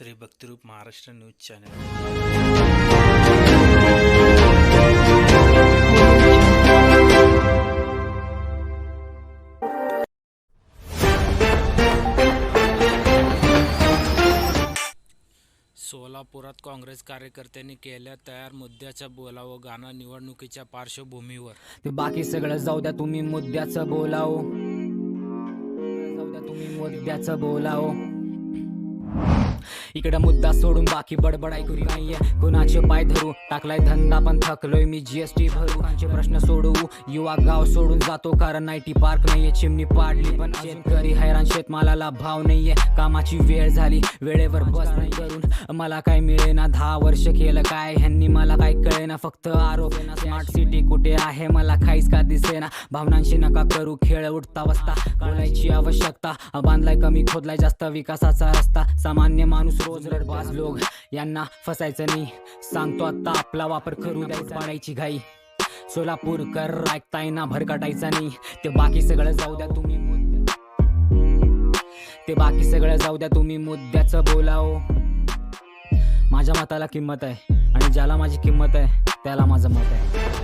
Shri Bhaktirup Maharashtra news channel. सोलापुरात काँग्रेस कार्यकर्त्यांनी केल्या तयार मुद्द्याच्या बोलावं गाणं निवडणुकीच्या पार्श्वभूमीवर. ते बाकी सगळं जाऊ द्या तुम्ही मुद्द्याचं बोलाव. जाऊ द्या तुम्ही मुद्द्याचं बोलाव. इकडं मुद्दा सोडून बाकी बडबड ऐकू नाहीये. कुणाचे पाय धरू? टाकलाय धंदा पण थकलोय मी. जीएसटी भरू. आमचे प्रश्न सोडवू? युवा गाव सोडून जातो कारण नाईटी पार्क नाहीये. चिमणी पाडली पण शेतकरी हैराण शेतमालाला भाव नाहीये. कामाची वेळ झाली. वेळेवर बस नाही करून. मला काय मिळेना? दहा वर्ष केलं काय? ह्यांनी मला काय कळेना? फक्त आरोप स्मार्ट सिटी कुठे आहे? मला काहीच का दिसेना? भावनांशी नका करू. खेळ उठता बसता. बोलायची आवश्यकता. बांधलाय कमी खोदलाय जास्त विकासाचा रस्ता. सामान्य माणूस रोज रडबाज लोक. यांना फसायचं नाही. सांगतो आता आपला वापर करू द्यायचा पाडायची घाई. सोलापूरकर ऐकताय ना भरकटायचा नाही. ते बाकी सगळं जाऊ द्या तुम्ही ते बाकी सगळं जाऊ द्या तुम्ही मुद्द्याचं बोलाव. माझ्या मताला किंमत आहे. आणि ज्याला माझी किंमत आहे त्याला माझं मत आहे.